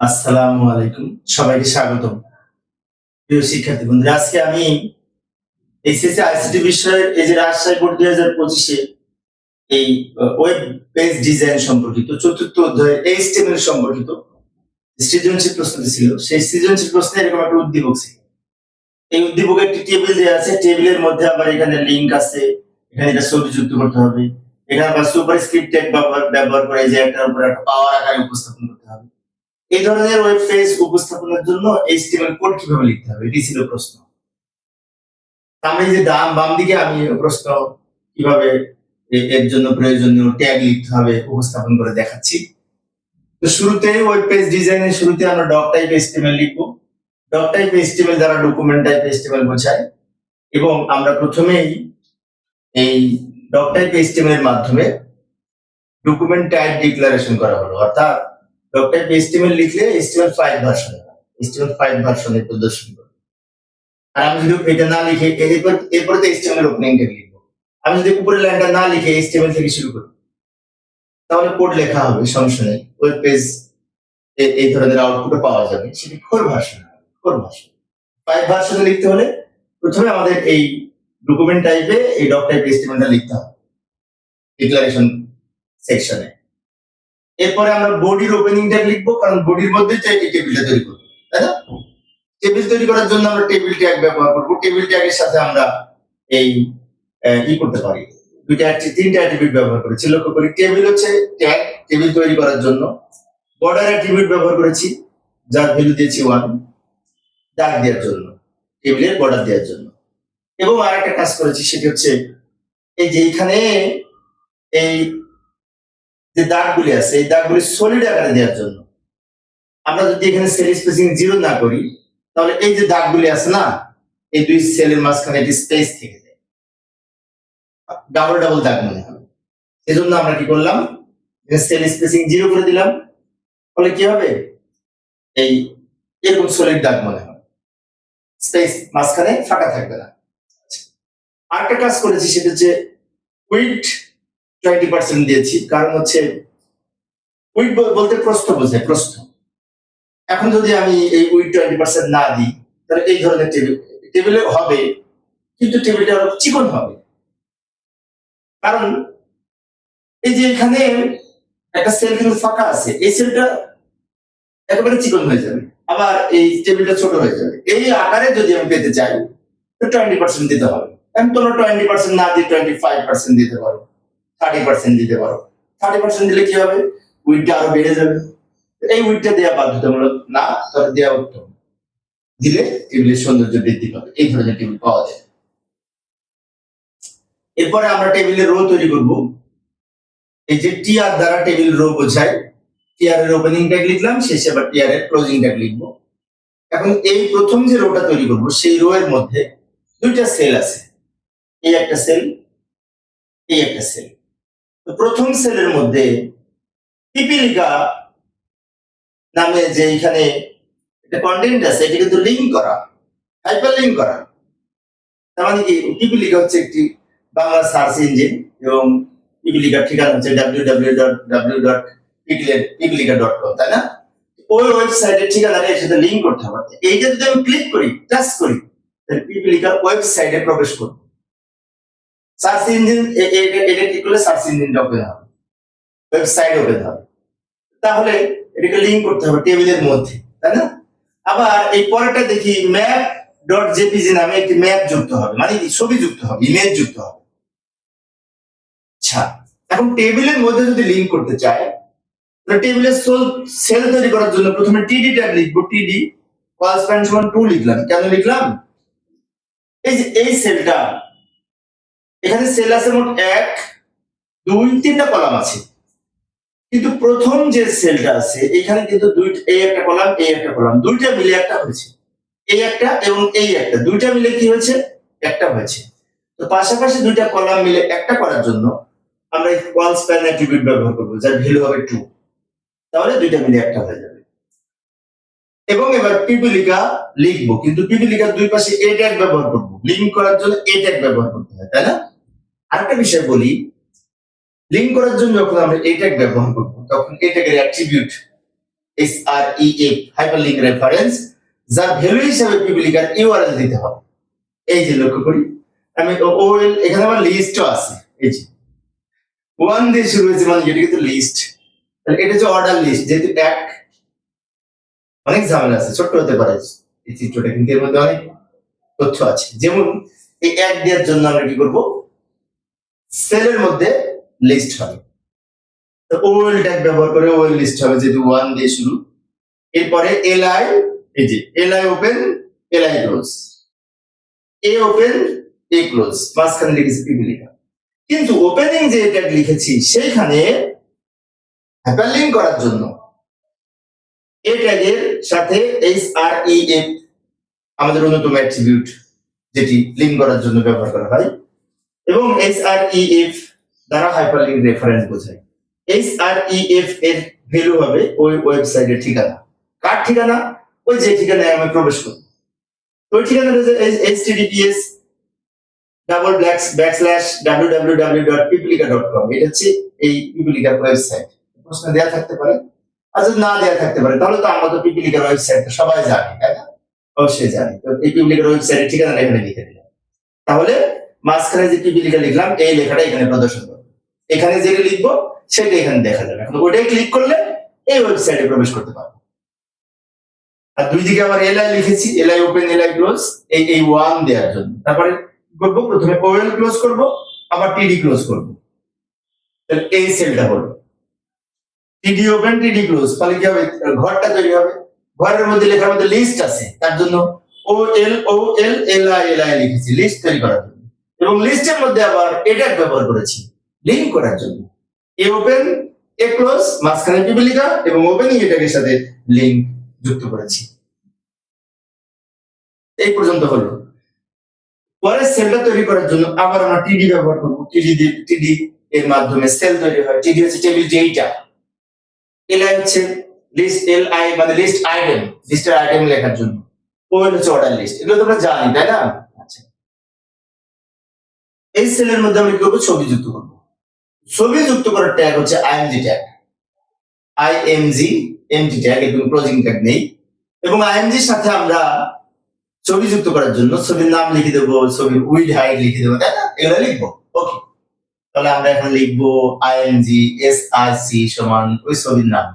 আসসালামু আলাইকুম। সবাইকে স্বাগতম। প্রিয় শিক্ষার্থী বন্ধুরা, আজকে আমি এইচএসসি আইসিটি বিষয়ের এই যে রাজশাহী বোর্ড দুই হাজার পঁচিশে এই ওয়েব পেজ ডিজাইন সম্পর্কিত চতুর্থ অধ্যায় এইচটিএমএল সম্পর্কিত সৃজনশীল প্রশ্নটি ছিল, সেই সৃজনশীল প্রশ্নে এরকম একটা উদ্দীপক ছিল। এই উদ্দীপকে একটি টেবিল দেওয়া আছে টেবিলের মধ্যে আবার এখানে লিংক আছে, এখানে এটা ছবি যুক্ত করতে হবে। এখানে আবার সুপার স্ক্রিপ্ট ট্যাগ ব্যবহার ব্যবহার করে যে একটার উপর একটা পাওয়ার আকারে উপস্থাপন এই ধরনের ওয়েব পেজ উপস্থাপনের জন্য এইচটিএমএল কোড কীভাবে লিখতে হবে? এটি ছিল প্রশ্ন। আমি যে ডান বাম দিকে আমি প্রশ্ন কীভাবে এর জন্য প্রয়োজনীয় ট্যাগ লিখতে হবে উপস্থাপন করে দেখাচ্ছি। তো শুরুতে ওয়েব পেজ ডিজাইনের শুরুতে আমরা ডক টাইপ এইচটিএমএল লিখব। ডক টাইপ এইচটিএমএল দ্বারা ডকুমেন্ট টাইপ এইচটিএমএল বোঝায় এবং আমরা প্রথমেই এই ডক টাইপ এইচটিএমএল মাধ্যমে ডকুমেন্ট টাইপ ডিক্লারেশন করা হলো। অর্থাৎ ডক্টর এইচটিএমএল লিখলে HTML five version HTML five ভার্সনে প্রদর্শন করবে। আর আমি যদি এটা না লিখে, এরপর, এরপরে তো এইচটিএমএল ওপেনিং ট্যাগ লিখব। আমি যদি উপরের লাইনটা না লিখে এইচটিএমএল থেকে শুরু করি, তাহলে কোড লেখা হবে সমস্যা নেই। ওয়েব পেজ এই ধরনের আউটপুটও পাওয়া যাবে। সেটি four version four version five ভার্সনে লিখতে হলে প্রথমে আমাদের এই ডকুমেন্ট টাইপে এই ডক টাইপ এইচটিএমএলটা লিখতে হবে। ডিক্লারেশন সেকশনে এরপরে আমরা বডির ওপেনিং লিখব, কারণ বডির মধ্যে এই টেবিলটা তৈরি করব, তাই না? টেবিল তৈরি করার জন্য আমরা টেবিল ট্যাগ ব্যবহার করব। টেবিল ট্যাগের সাথে আমরা এই ই করতে পারি? দুইটা তিনটা অ্যাট্রিবিউট ব্যবহার করেছি। লক্ষ্য করি টেবিল হচ্ছে ট্যাগ টেবিল তৈরি করার জন্য। বর্ডার অ্যাট্রিবিউট ব্যবহার করেছি, যার ভ্যালু দিয়েছি ওয়ান দাগ দেওয়ার জন্য টেবিলের বর্ডার দেওয়ার জন্য। এবং আরেকটা কাজ করেছি, সেটি হচ্ছে এই যে এখানে এই যে দাগগুলি আছে, এই দাগগুলি সলিড আকারে দেওয়ার জন্য। আমরা যদি এখানে সেল স্পেসিং জিরো না করি, তাহলে এই যে দাগগুলি আছে না, এই দুই সেলের মাঝখানে একটি স্পেস থেকে যায়। ডাবল ডাবল দাগ মনে হবে সেজন্য আমরা কি করলাম সেল স্পেসিং জিরো করে দিলাম। ফলে কি হবে? এই এরকম সলিড দাগ মনে হবে স্পেস মাঝখানে ফাঁকা থাকবে না। আচ্ছা। আরেকটা কাজ করেছি সেটা হচ্ছে উইথ টোয়েন্টি পার্সেন্ট দিয়েছি। কারণ হচ্ছে উইথ বলতে প্রস্থ বোঝায়, প্রস্থ। এখন যদি আমি এই উইথ টোয়েন্টি পার্সেন্ট না দিই, তাহলে এই ধরনের টেবিল টেবিলে হবে, কিন্তু টেবিলটা আরও চিকন হবে। কারণ এই যে এখানে একটা সেল কিন্তু ফাঁকা আছে, এই সেলটা একেবারে চিকন হয়ে যাবে, আবার এই টেবিলটা ছোট হয়ে যাবে। এই আকারে যদি আমি পেতে চাই, তো টোয়েন্টি পার্সেন্ট দিতে হবে। আমি তোমরা টোয়েন্টি পার্সেন্ট না দিয়ে টোয়েন্টি ফাইভ পার্সেন্ট দিতে পারো থার্টি পার্সেন্ট দিতে পারো। থার্টি পার্সেন্ট দিলে কি হবে? উইথটা আরও বেড়ে যাবে। এই উইথটা দেওয়া বাধ্যতামূলক না, তবে দেওয়া উত্তম। দিলে টেবিলের সৌন্দর্য বৃদ্ধি পাবে। এই ধরনের টেবিল পাওয়া যায়। এরপরে আমরা টেবিলের রো তৈরি করব। এই যে টিআর দ্বারা টেবিল রো বোঝায় টিআর এর ওপেনিং ট্যাগ লিখলাম, শেষে আবার টিআর এর ক্লোজিং ট্যাগ লিখব। এখন এই প্রথম যে রোটা তৈরি করব, সেই রো এর মধ্যে দুইটা সেল আছে। এই একটা সেল এই একটা সেল প্রথম সেলের মধ্যে পিপিলিকা নামে যে এখানে একটা কন্টেন্ট আছে এটা কিন্তু লিঙ্ক করা হাইপার লিঙ্ক করা। তার মানে কি? পিপিলিকা হচ্ছে একটি বাংলা সার্চ ইঞ্জিন এবং পিপিলিকার ঠিকানা হচ্ছে W W dot W dot Pipilika dot com তাই না? ওই ওয়েবসাইটের ঠিকানাটা এর সাথে লিঙ্ক করতে হবে। এইটা যদি আমি ক্লিক করি টাচ করি, তাহলে পিপিলিকার ওয়েবসাইটে প্রবেশ করব। সার্চ ইঞ্জিন এটা কি করলে সার্চ ইঞ্জিনটা ওপেন হবে? ওয়েবসাইট ওপেন হবে। তাহলে এটাকে লিঙ্ক করতে হবে টেবিলের মধ্যে, তাই না? আবার এই পরেরটা দেখি ম্যাপ ডট জেপিজি নামে একটি ম্যাপ যুক্ত হবে মানে ছবি যুক্ত হবে ইমেজ যুক্ত হবে। আচ্ছা এখন টেবিলের মধ্যে যদি লিঙ্ক করতে চায় টেবিলের সেল তৈরি করার জন্য প্রথমে টিডি ট্যাগ লিখব টিডি কল স্প্যান সমান টু লিখলাম। কেন লিখলাম? এই যে, এই সেলটা এখানে সেল আছে মোট এক, দুই, তিনটা কলাম আছে। কিন্তু প্রথম যে সেলটা আছে, এখানে কিন্তু দুই, এই একটা কলাম এই একটা কলাম দুইটা মিলে একটা হয়েছে। এই একটা এবং এই একটা, দুইটা মিলে কি হয়েছে? একটা হয়েছে। তো পাশাপাশি দুইটা কলাম মিলে একটা করার জন্য আমরা কল স্প্যান অ্যাট্রিবিউট ব্যবহার করব, যার ভ্যালু হবে টু তাহলে দুইটা মিলে একটা হয়ে যাবে। এবং এবার পিপিলিকা লিখব, কিন্তু পিপিলিকার দুই পাশে এ ট্যাগ ব্যবহার করব। লিঙ্ক করার জন্য এ ট্যাগ ব্যবহার করতে হয়, তাই না? আরেকটা বিষয় বলি লিঙ্ক করার জন্য যখন আমরা এ ট্যাগ ব্যবহার করব, তখন এ ট্যাগের attribute S R E F hyperlink reference যার ভ্যালু হিসাবে পিপিলিকার ইউআরএল দিতে হবে। এই যে লক্ষ্য করি, আমি ওয়েল এখানে আমার লিস্টও আছে, এই যে। ওয়ান দিয়ে শুরু হয়েছে মানে এটা কিন্তু লিস্ট তাহলে এটা হচ্ছে অর্ডার লিস্ট যেহেতু এক, অনেক ঝামেলা আছে, ছোট্ট হতে পারে। এই চিত্রটা কিন্তু এর মধ্যে অনেক তথ্য আছে। যেমন এই এক দেওয়ার জন্য আমরা কি করব সেলের মধ্যে লিস্ট হবে। ওয়েল ট্যাগ ব্যবহার করে ওয়েল লিস্ট হবে, যেহেতু ওয়ান দিয়ে শুরু। এরপরে এল আই এই যে L I open L I close A open A close মাঝখানে লিখেছি পিপিলিকা কিন্তু ওপেনিং যে ট্যাগ লিখেছি, সেইখানে হ্যাপারলিঙ্ক করার জন্য এ ট্যাগের সাথে এইচ আর ই এফ আমাদের অন্যতম অ্যাট্রিবিউট যেটি লিঙ্ক করার জন্য ব্যবহার করা হয় এবং এইচ আর ই এফ দ্বারা হাইপারলিঙ্ক রেফারেন্স বোঝায়। এইচ আর ই এফ এর ভ্যালু হবে ওই ওয়েবসাইটের ঠিকানা। কার ঠিকানা? ওই যে ঠিকানায় আমি প্রবেশ করব। ওই ঠিকানা হচ্ছে H TDPS double black backslash W W W dot Pipilika dot com এটা হচ্ছে এই পিপিলিকার ওয়েবসাইট প্রশ্ন দেওয়া থাকতে পারে। আর যদি না দেওয়া থাকতে পারে। তাহলে তো আমরা তো পিপিলিকার ওয়েবসাইট সবাই জানি, তাই না? অবশ্যই জানি। তো এই পিপিলিকার ওয়েবসাইটের ঠিকানা এখানে লিখে দিলাম। তাহলে মাঝখানে যে পিপিলিকা লিখলাম, এই লেখাটা এখানে প্রদর্শন করবে। এখানে যেটা লিখব, সেটা এখানে দেখা যাবে। এখন ওটাই ক্লিক করলে এই ওয়েবসাইটে প্রবেশ করতে পারব। আর দুই দিকে আবার এলআই লিখেছি এলআই ওপেন এলআই ক্লোজ এই এই ওয়ান দেওয়ার জন্য। তারপরে করব, প্রথমে ওয়েল ক্লোজ করব, আবার টিডি ক্লোজ করব। তাহলে এই সেলটা হলো। টিডি ওপেন টিডি ক্লোজ ফলে কি হবে? ঘরটা তৈরি হবে। ঘরের মধ্যে লেখার মধ্যে লিস্ট আছে। তার জন্য O L O L L I L I লিখেছি। লিস্ট তৈরি করার জন্য। এবং লিস্টের মধ্যে আবার এটা ব্যবহার করেছি লিঙ্ক করার জন্য। এ ওপেন এ ক্লোজ মাঝখানে পিপিলিকা এবং ওপেনিং এটাকে সাথে লিঙ্ক যুক্ত করেছি। এই পর্যন্ত হলো। পরে সেলটা তৈরি করার জন্য আবার আমরা টিডি ব্যবহার করব। টিডি টিডি এর মাধ্যমে সেল তৈরি হয়। টিডি হচ্ছে টেবিল যেইটা এল আই হচ্ছে লিস্ট এল আই মানে লিস্ট আইটেম লিস্টের আইটেম লেখার জন্য। ওয়েল হচ্ছে অর্ডার লিস্ট এগুলো তোমরা জানি তাই না? এই সেলের মধ্যে আমরা কি করব? ছবি যুক্ত করব। ছবি যুক্ত করার ট্যাগ হচ্ছে IMG tag IMG empty tag এবং ক্লোজিং ট্যাগ নেই। এবং আইএমজির সাথে আমরা ছবি যুক্ত করার জন্য ছবির নাম লিখে দেবো, ছবির উইড হাইট লিখে দেবো, তাই না? এগুলো লিখব। ওকে তাহলে আমরা এখন লিখব আইএনজি এস আর সি সমান ওই ছবির নাম।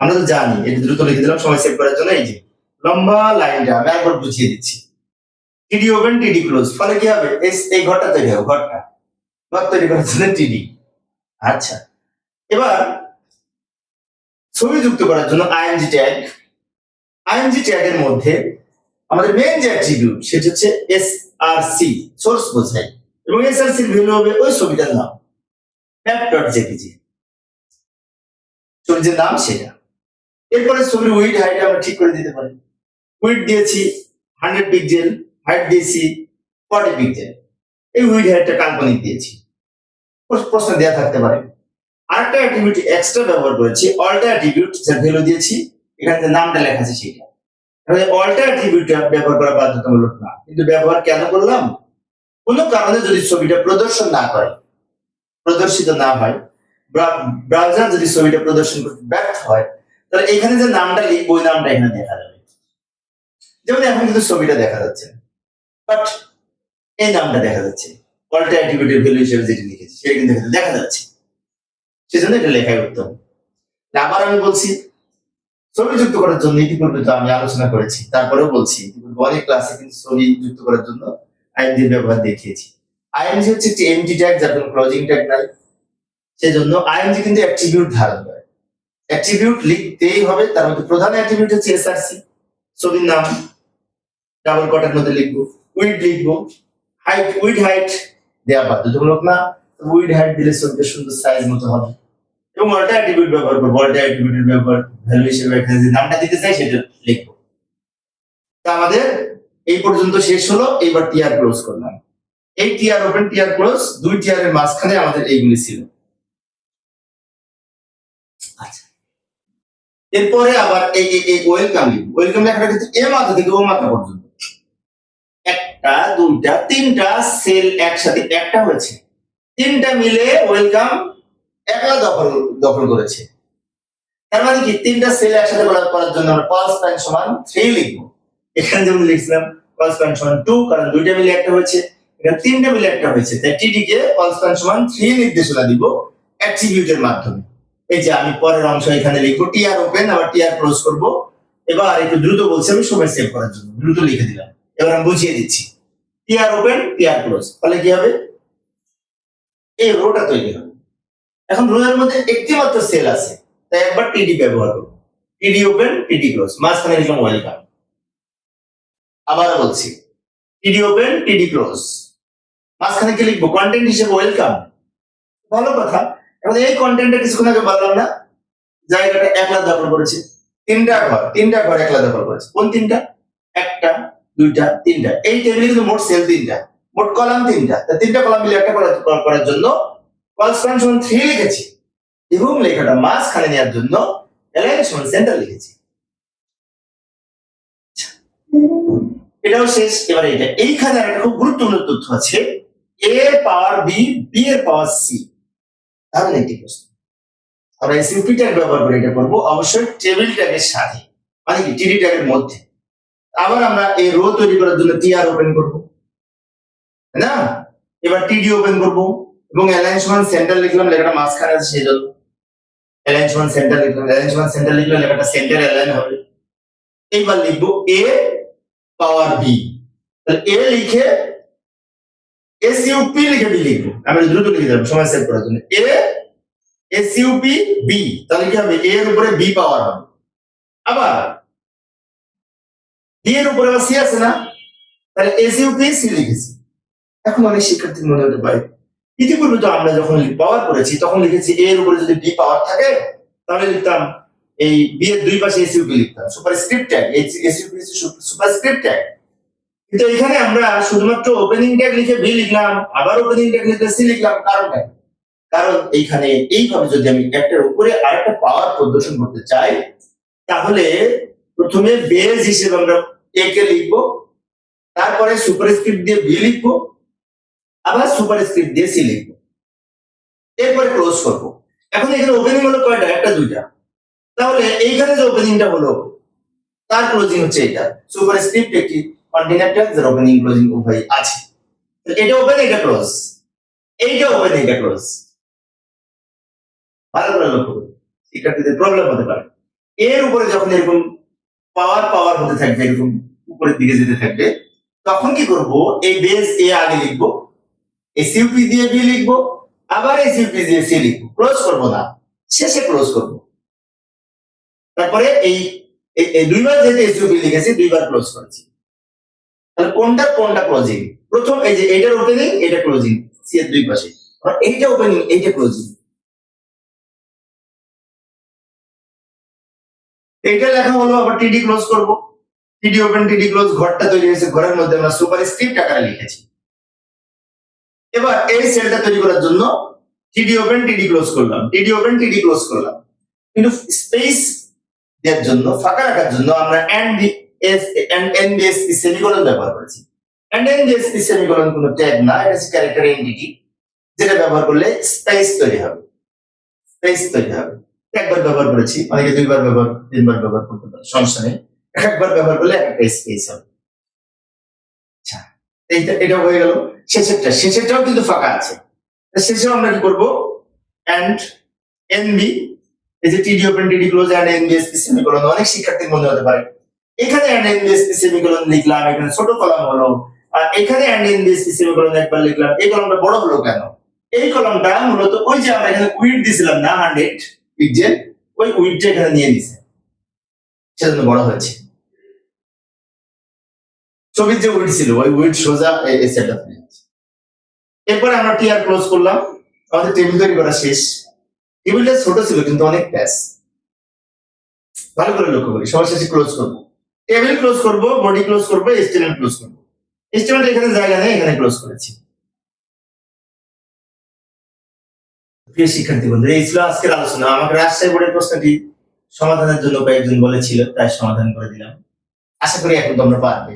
আমরা তো জানি, এটা দ্রুত লিখে দিলাম, সময় সেভ করার জন্য, এই যে লম্বা লাইনটা আমি একবার বুঝিয়ে দিচ্ছি। টিডি ওপেন টিডি ক্লোজ ফলে কি হবে? এস- এই ঘরটা তৈরি হবে, ঘরটা। ঘর তৈরি করার জন্য টিডি আচ্ছা। এবার ছবি যুক্ত করার জন্য আইএনজি ট্যাগ আইএনজি ট্যাগের মধ্যে আমাদের মেন যে অ্যাট্রিবিউট সেটা হচ্ছে এস আর সি সোর্স বোঝায়। এবং এস আর সির ভ্যালু হবে ওই ছবিটার নাম। ম্যাপ ডট জেপিজি ছবির যে নাম সেটা। এরপরে ছবির উইড হাইট আমরা ঠিক করে দিতে পারি। উইড দিয়েছি হান্ড্রেড পিক্সেল হাইট দিয়েছি ফর্টি পিক্সেল এই উইড হাইটটা কাল্পনিক দিয়েছি। প্রশ্ন- দেওয়া থাকতে পারে। আরেকটা অ্যাট্রিবিউট এক্সট্রা ব্যবহার করেছি অল্টা অ্যাট্রিবিউট যার ভ্যালু দিয়েছি, এখানে নামটা লেখা আছে সেটা তাহলে অল্টা অ্যাট্রিবিউটটা ব্যবহার করা বাধ্যতামূলক না। কিন্তু ব্যবহার কেন করলাম? কোনো কারণে যদি ছবিটা প্রদর্শন না করে, প্রদর্শিত না হয় ব্রাউজার যদি ছবিটা প্রদর্শন করতে ব্যর্থ হয়, তাহলে এখানে যে নামটা লিখব ওই নামটা এখানে দেখা যাবে। যেমন এখন কিন্তু ছবিটা দেখা যাচ্ছে। বাট এই নামটা দেখা যাচ্ছে। অল্টা অ্যাট্রিবিউটের ভ্যালু হিসেবে যেটি লিখেছি, সেটা কিন্তু দেখা যাচ্ছে। সেজন্য এটা লেখাই উত্তম। আবার আমি বলছি, ছবি যুক্ত করার জন্য ইতিপূর্বে তো আমি আলোচনা করেছি, তারপরেও বলছি অনেক ক্লাসে কিন্তু ছবি যুক্ত করার জন্য ব্যবহার দেখিয়েছি। আইএনজি হচ্ছে একটি এমটি ট্যাগ যার কোনো ক্লোজিং ট্যাগ নাই। সেজন্য আইএনজি কিন্তু অ্যাট্রিবিউট ধারণ করে। অ্যাট্রিবিউট লিখতেই হবে, তার মধ্যে প্রধান অ্যাট্রিবিউট হচ্ছে এসআরসি ছবির নাম ডাবল কটের মধ্যে লিখব। উইড লিখব হাইট উইড হাইট দেওয়া বাধ্যতামূলক না উইড হাইট দিলে ছবিটা সুন্দর সাইজ মতো হবে। এবং অল্টা অ্যাট্রিবিউট ব্যবহার করব। অল্টা অ্যাট্রিবিউটের ব্যবহার ভ্যালু হিসেবে এখানে নামটা দিতে চাই সেটা লিখব। তা আমাদের এই পর্যন্ত শেষ হলো। এইবার টিআর ক্লোজ করলাম। এই টিআর ওপেন টিআর ক্লোজ দুই টিআর এর মাঝখানে আমাদের এইগুলি ছিল। আচ্ছা। এরপরে আবার এই ওয়েলকাম লিখব ওয়েলকাম লেখাটা কিন্তু এ মাথা থেকে ও মাথা পর্যন্ত। একটা, দুইটা, তিনটা সেল একসাথে একটা হয়েছে। তিনটা মিলে ওয়েলকাম একলা দখল দখল করেছে। তার মানে কি? তিনটা সেল একসাথে করা- করার জন্য আমরা পালস প্যান সমান থ্রি লিখব। এখানে যেমন লিখছিলাম কস প্যান সমান টু কারণ দুইটা মিলে একটা হয়েছে। এখানে তিনটা মিলে একটা হয়েছে। তাই টিডি কে কস প্যান সমান থ্রি নির্দেশনা দিব অ্যাট্রিবিউটের মাধ্যমে। এই যে আমি পরের অংশ এখানে লিখব টিআর ওপেন আবার টিআর ক্লোজ করব। এবার একটু দ্রুত বলছি আমি সময় সেভ করার জন্য। দ্রুত লিখে দিলাম। এবার আমি বুঝিয়ে দিচ্ছি। TR open TR close. তাহলে কি হবে? এই রোটা তৈরি হবে। এখন রো এর মধ্যে একটি মাত্র সেল আছে, তাই একবার টিডি ব্যবহার করব টিডি ওপেন টিডি ক্লোজ মাঝখানে লিখলাম ওয়েলকাম আবার বলছি টিডি ওপেন টিডি ক্লোজ মাঝখানে কি লিখব? কন্টেন্ট হিসেবে ওয়েলকাম ভালো কথা। এখন এই কন্টেন্টটা কিছুক্ষণ আগে বললাম না, জায়গাটা একলা দখল করেছে। তিনটা ঘর তিনটা ঘর একলা দখল করেছে। কোন তিনটা? একটা দুইটা, তিনটা। এই টেবিলে কিন্তু মোট সেল তিনটা, মোট কলাম তিনটা। তিনটা কলাম মিলে একটা করা- করা- করার জন্য কনস্ট্যান্ট সমান থ্রি লিখেছি। এবং লেখাটা মাঝখানে নেওয়ার জন্য অ্যালাইন সমান সেন্টার লিখেছি। এটাও শেষ। এবার এটা এইখানে একটা খুব গুরুত্বপূর্ণ তথ্য আছে। এ পাওয়ার বি বি এর পাওয়ার সি তাহলে একটি প্রশ্ন। আমরা এসইউপি ট্যাগ ব্যবহার করে এটা করব। অবশ্যই টেবিল ট্যাগের সাথে মানে কি টিডি ট্যাগের মধ্যে। আবার আমরা এই রো তৈরি করার জন্য টিআর ওপেন করব। না? এবার টিডি ওপেন করব এবং অ্যালাইন সমান সেন্টার লিখলাম, লেখাটা মাঝখানে আছে, সেই জন্য। অ্যালাইন সমান সেন্টার লিখলাম অ্যালাইন সমান সেন্টার লিখলে লেখাটা সেন্টার অ্যালাইন হবে। এইবার লিখব এ পাওয়ার বি এ লিখে এস ইউপি লিখে বি লিখব। আমি দ্রুত লিখে দেবো সময় সেভ করার জন্য। এ এস ইউপি বি তাহলে কি হবে? এ এর উপরে বি পাওয়ার হবে। আবার বি এর উপরে আবার সি আছে না? তাহলে এস ইউপি সি লিখেছি? এখন অনেক শিক্ষার্থীর মনে হতে পারে। ইতিপূর্বে তো আমরা যখন পাওয়ার করেছি তখন লিখেছি এর উপরে যদি বি পাওয়ার থাকে, তাহলে লিখতাম এই বি এর দুই পাশে এস ইউপি লিখতাম? Superscript tag S UP superscript tag. কিন্তু এখানে আমরা শুধুমাত্র ওপেনিং ট্যাগ লিখে বি লিখলাম, আবার ওপেনিং ট্যাগ লিখে সি লিখলাম, কারণটা কি? কারণ এইখানে এইভাবে যদি আমি একটার উপরে আরেকটা পাওয়ার প্রদর্শন করতে চাই, তাহলে প্রথমে বেজ হিসেবে আমরা এ কে লিখব, তারপরে সুপারস্ক্রিপ্ট দিয়ে বি লিখব, আবার সুপারস্ক্রিপ্ট দিয়ে সি লিখব। এরপরে ক্লোজ করব। এখন এখানে ওপেনিং হলো কয়টা? একটা, দুইটা। তাহলে এইখানে যে ওপেনিংটা হলো, তার ক্লোজিং হচ্ছে এটা সুপারস্ক্রিপ্ট একটি কন্টেনার ট্যাগ যার ওপেনিং ক্লোজিং উভয় আছে। এটা ওপেন এটা ক্লোজ এইটা ওপেন এটা ক্লোজ ভালো করে লক্ষ্য শিক্ষার্থীদের প্রবলেম হতে পারে। এর উপরে যখন এরকম পাওয়ার পাওয়ার হতে থাকবে, এরকম উপরের দিকে যেতে থাকবে, তখন কি করব? এই বেস এ আগে লিখব এসইউপি দিয়ে বি লিখব, আবার এসইউপি দিয়ে সি লিখব। ক্লোজ করব না, শেষে ক্লোজ করব। তারপরে এই, এই- এই দুইবার যেহেতু এসইউপি লিখেছি, দুইবার ক্লোজ করেছি। তাহলে কোনটা কোনটা ক্লোজিং প্রথম এই যে এইটার ওপেনিং এটা ক্লোজিং সি এর দুই পাশে। এইটা ওপেনিং এইটা ক্লোজিং এইটা লেখা হলো, আবার টিডি ক্লোজ করব। টিডি ওপেন টিডি ক্লোজ ঘরটা তৈরি হয়েছে, ঘরের মধ্যে আমরা সুপার স্ক্রিপ্ট আকারে লিখেছি। এবার এই সেলটা তৈরি করার জন্য টিডি ওপেন টিডি ক্লোজ করলাম। টিডি ওপেন টিডি ক্লোজ করলাম। কিন্তু স্পেস দেওয়ার জন্য, ফাঁকা রাখার জন্য আমরা and S and NBSP semicolon ব্যবহার করেছি। এন্ড এনবিএসপি সেমিকোলন কোনো ট্যাগ না, এটা হচ্ছে ক্যারেক্টার এন্টিটি যেটা ব্যবহার করলে স্পেস তৈরি হবে। স্পেস তৈরি হবে। একবার ব্যবহার করেছি। অনেকে দুইবার ব্যবহার, তিনবার ব্যবহার করতে পারে, সমস্যা নেই। একবার ব্যবহার করলে একটা স্পেস হবে। আচ্ছা এইটা, এটা হয়ে গেল। শেষেরটা, শেষেরটাও কিন্তু ফাঁকা আছে। তা শেষেও আমরা কি করব? অ্যান্ড এই যে টিডি ওপেন টিডি ক্লোজ অ্যান্ড সেমিকোলন অনেক শিক্ষার্থীর মনে হতে পারে। এখানে অ্যান্ড সেমিকোলন লিখলাম, এখানে ছোট কলাম হলো। আর এখানে অ্যান্ড সেমিকোলন একবার লিখলাম, এই কলমটা বড় হলো কেন? এই কলমটা মূলত ওই যে আমরা এখানে উইড দিছিলাম না হান্ড্রেড পিকজেল ওই উইডটা এখানে নিয়ে নিছে। সেজন্য বড় হয়েছে। ছবির যে উইড ছিল, ওই উইড সোজা এই এরপরে আমরা টিআর ক্লোজ করলাম। আমাদের টেবিল তৈরি করা শেষ। টেবিলটা ছোট ছিল, কিন্তু অনেক প্যাস ভালো করে লক্ষ্য করি, সবার শেষে ক্লোজ করব। টেবিল ক্লোজ করব বডি ক্লোজ করব এস্টিমেট ক্লোজ করব। এস্টিমেট এখানে জায়গা নেই, এখানে ক্লোজ করেছি। প্রিয় শিক্ষার্থী বন্ধু এই ছিল আজকের আলোচনা। আমাকে রাজশাহী বোর্ডের প্রশ্নটি সমাধানের জন্য কয়েকজন বলেছিল, তাই সমাধান করে দিলাম। আশা করি এখন তোমরা পারবে।